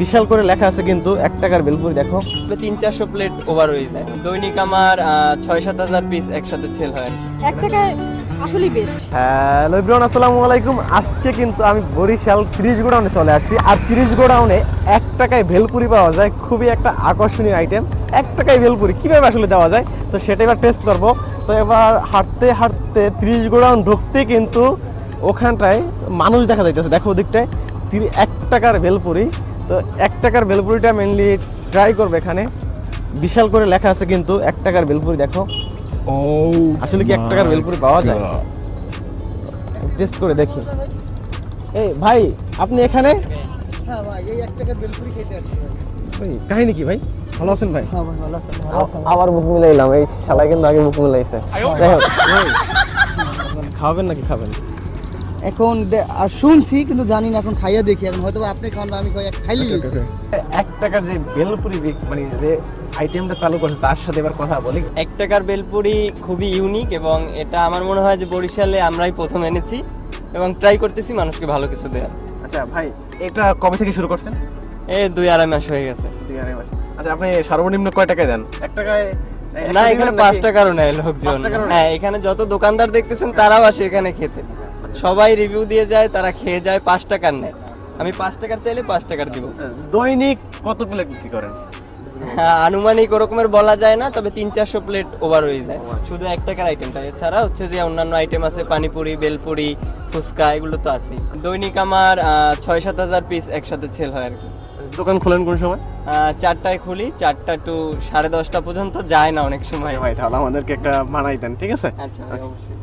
বিশাল করে লেখা আছে কিন্তু এক টাকার বেলপুরি দেখো। তিন চারশো প্লেট ওভার হয়ে যায়। দৈনিক আমার ছয় সাত হাজার পিস একসাথে সেল হয়। এক টাকায় আসলেই বেস্ট হ্যালো ইব্রাহিম আসসালামু আলাইকুম। আজকে কিন্তু আমি বরিশাল তিরিশ গোডাউনে চলে আসছি। আর তিরিশ গোডাউনে এক টাকায় ভেলপুরি পাওয়া যায় খুবই একটা আকর্ষণীয় আইটেম এক টাকায় ভেলপুরি কীভাবে আসলে দেওয়া যায়? তো সেটা এবার টেস্ট করব। তো এবার হাঁটতে হাঁটতে তিরিশ গোডাউন ঢুকতে কিন্তু ওখানটায় মানুষ দেখা যাইতেছে। দেখো ওদিকটায় তিরি- এক টাকার ভেলপুরি তো এক টাকার ভেলপুরিটা মেনলি ট্রাই করবে এখানে। বিশাল করে লেখা আছে কিন্তু এক টাকার ভেলপুরি দেখো। আসলে কি এক টাকার ভেলপুরি পাওয়া যায়? টেস্ট করে দেখি। এই ভাই আপনি এখানে? হ্যাঁ ভাই এই এক টাকার বেলপুরি খেতে আসছি কাহিনী কি ভাই? ভালো আছেন ভাই? হ্যাঁ ভাই ভালো আছেন। আবার বুক মিলাইলাম। এই শালাই কিন্তু আগে বুক মিলাইছে। খাবেন নাকি খাবেন? এখন আর শুনছি কিন্তু জানি না এখন খাইয়া দেখি। এখন হয়তো আপনি খান বা আমি খাই খাইলি এক টাকার যে বেলপুরি মানে যে আইটেমটা চালু করছে তার সাথে এবার কথা বলি। এক টাকার বেলপুরি খুবই ইউনিক এবং এটা আমার মনে হয় যে বরিশালে আমরাই প্রথম এনেছি এবং ট্রাই করতেছি মানুষকে ভালো কিছু দেওয়ার আচ্ছা ভাই এটা কবে থেকে শুরু করছেন? এ দুই আড়াই মাস হয়ে গেছে। দুই আড়াই মাস। আচ্ছা আপনি সর্বনিম্ন কয় টাকায় দেন? এক টাকায় না এখানে পাঁচ টাকারও নেয় লোকজন। হ্যাঁ এখানে যত দোকানদার দেখতেছেন তারাও আসে এখানে খেতে। সবাই রিভিউ দিয়ে যায় তারা খেয়ে যায় পাঁচ টাকার নেয়। আমি পাঁচ টাকার চাইলে পাঁচ টাকার দিব। দৈনিক কত প্লেট বিক্রি করেন? হ্যাঁ আনুমানিক ওরকমের বলা যায় না তবে তিন চারশো প্লেট ওভার হয়ে যায়। শুধু এক টাকার আইটেমটা এছাড়া হচ্ছে যে অন্যান্য আইটেম আছে পানিপুরি বেলপুরি ফুচকা এগুলো তো আছে দৈনিক আমার ছয় সাত হাজার পিস একসাথে সেল হয় আর কি। দোকান খোলেন কোন সময়? চারটায় খুলি চারটা টু সাড়ে দশটা পর্যন্ত যায় না অনেক সময়। ভাই তাহলে আমাদেরকে একটা বানাই দেন ঠিক আছে? আচ্ছা। অবশ্যই।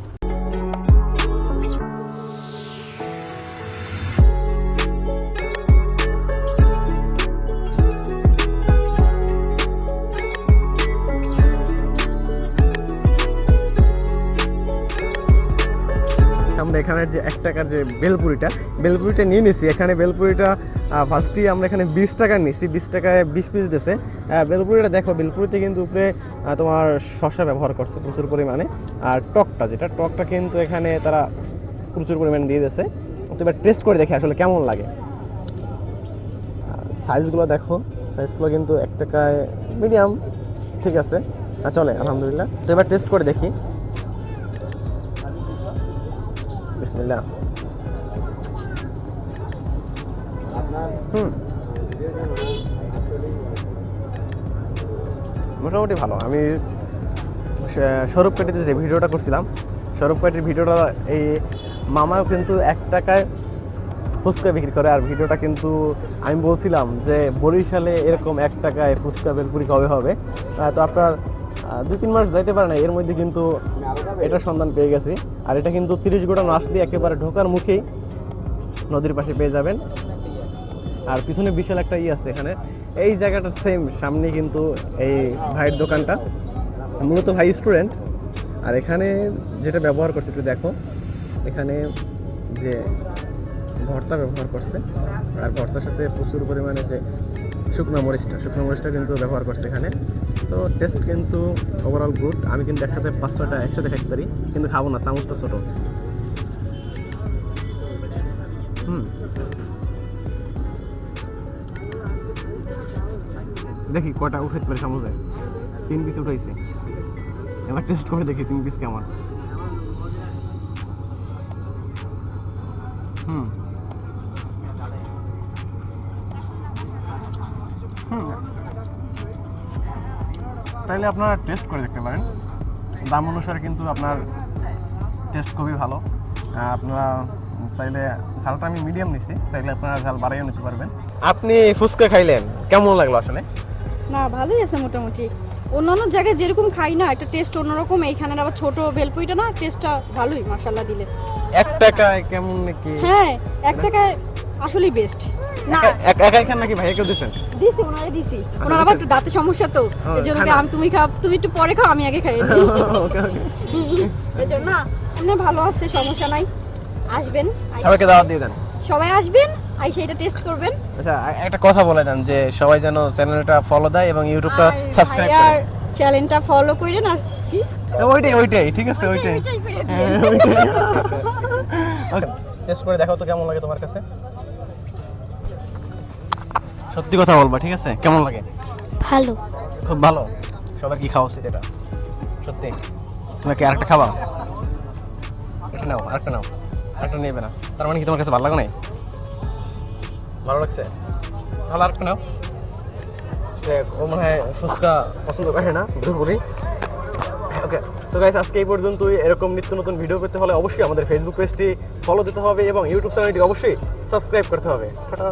আমরা এখানের যে এক টাকার যে বেলপুরিটা বেলপুরিটা নিয়ে নিছি। এখানে বেলপুরিটা ফার্স্টই আমরা এখানে বিশ টাকা নিছি। বিশ টাকায় বিশ পিস দিছে। বেলপুরিটা দেখো, বেলপুরিতে কিন্তু উপরে তোমার শসা ব্যবহার করছে প্রচুর পরিমাণে। আর টকটা যেটা, টকটা কিন্তু এখানে তারা প্রচুর পরিমাণে দিয়ে দিয়েছে তো এবার টেস্ট করে দেখি আসলে কেমন লাগে। সাইজগুলো দেখো। সাইজগুলো কিন্তু এক টাকায় মিডিয়াম ঠিক আছে। চলে, আলহামদুলিল্লাহ। তো এবার টেস্ট করে দেখি। বিসমিল্লাহ হুম মোটামুটি ভালো. আমি সৌরভ পেটিতে যে ভিডিওটা করছিলাম সৌরভ পেটির ভিডিওটা এই মামাও কিন্তু এক টাকায় ফুচকা বিক্রি করে, আর ভিডিওটা কিন্তু আমি বলছিলাম যে বরিশালে এরকম এক টাকায় ফুচকা বেলপুরি কবে হবে? তো আপনার দুই, তিন মাস যাইতে পারে না এর মধ্যে কিন্তু এটার সন্ধান পেয়ে গেছি। আর এটা কিন্তু তিরিশ গোটা আসলে একেবারে ঢোকার মুখেই নদীর পাশে পেয়ে যাবেন। আর পিছনে বিশাল একটা ই আছে এখানে। এই জায়গাটা সেম সামনে কিন্তু এই ভাইয়ের দোকানটা। মূলত ভাই স্টুডেন্ট আর এখানে যেটা ব্যবহার করছে, একটু দেখো। এখানে যে ভর্তা ব্যবহার করছে, আর ভর্তার সাথে প্রচুর পরিমাণে যে শুকনো মরিচটা শুকনো মরিচটা কিন্তু ব্যবহার করছে এখানে। তো টেস্ট কিন্তু ওভারঅল গুড আমি কিন্তু একসাথে পাঁচ ছটা একসাথে খাইতে পারি, কিন্তু খাব না, চামচটা ছোটো। হুম। দেখি কটা উঠাইতে পারি চামচে। তিন পিস উঠাইছে। এবার টেস্ট করে দেখি তিন পিস কেমন। হুম। হুম। চাইলে আপনারা টেস্ট করে দেখতে পারেন। দাম অনুসারে কিন্তু আপনার টেস্ট খুবই ভালো। আপনারা চাইলে ঝালটা আমি মিডিয়াম নিছি চাইলে আপনারা ঝাল বাড়াইও নিতে পারবেন। আপনি ফুচকা খাইলেন কেমন লাগল আসলে? না ভালোই আছে মোটামুটি। অন্যান্য জায়গায় যেরকম খাই না একটা টেস্ট অন্যরকম এইখানের আবার ছোট ভেলপুইটা না টেস্টটা ভালোই মার্শাল্লাহ দিলে। এক টাকায় কেমন নাকি? হ্যাঁ এক টাকায় আসলেই বেস্ট না। একাই খান নাকি দিচ্ছেন দিছি ওনারে দিছি। ওনার আবার একটু দাঁতের সমস্যা তো এই জন্য আমি তুমি খাও তুমি একটু পরে খাও আমি আগে খাই নিই এই জন্য না এমনি ভালো আছে সমস্যা নাই। আসবেন সবাইকে দাওয়াত দিয়ে দেন। সবাই আসবেন আই টেস্ট করবেন। আচ্ছা একটা কথা বলে দেন যে সবাই যেন চ্যানেলটা ফলো দেয় এবং ইউটিউবটা সাবস্ক্রাইব করে। চ্যানেলটা ফলো করেন আর কি? ওইটাই ওইটাই ঠিক আছে ওইটাই। টেস্ট করে দেখো তো কেমন লাগে তোমার কাছে। সত্যি কথা বলবা ঠিক আছে? কেমন লাগে? ভালো। খুব ভালো? সবার কি খাওয়া উচিত এটা? সত্যি? তুমি কি আরেকটা খাবা? এটা নাও আরেকটা নাও। আরেকটা নেবে না তার মানে কি তোমার কাছে ভালো লাগে নাই? ভালো লাগছে? তাহলে আরেকটা নাও। ও মনে হয় ফুচকা পছন্দ করে না ভুলপুরি ওকে তো গাইস আজকে এই পর্যন্তই। এরকম নিত্য নতুন ভিডিও পেতে হলে অবশ্যই আমাদের ফেসবুক পেজটি ফলো দিতে হবে এবং ইউটিউব চ্যানেলটি অবশ্যই সাবস্ক্রাইব করতে হবে। টাটা।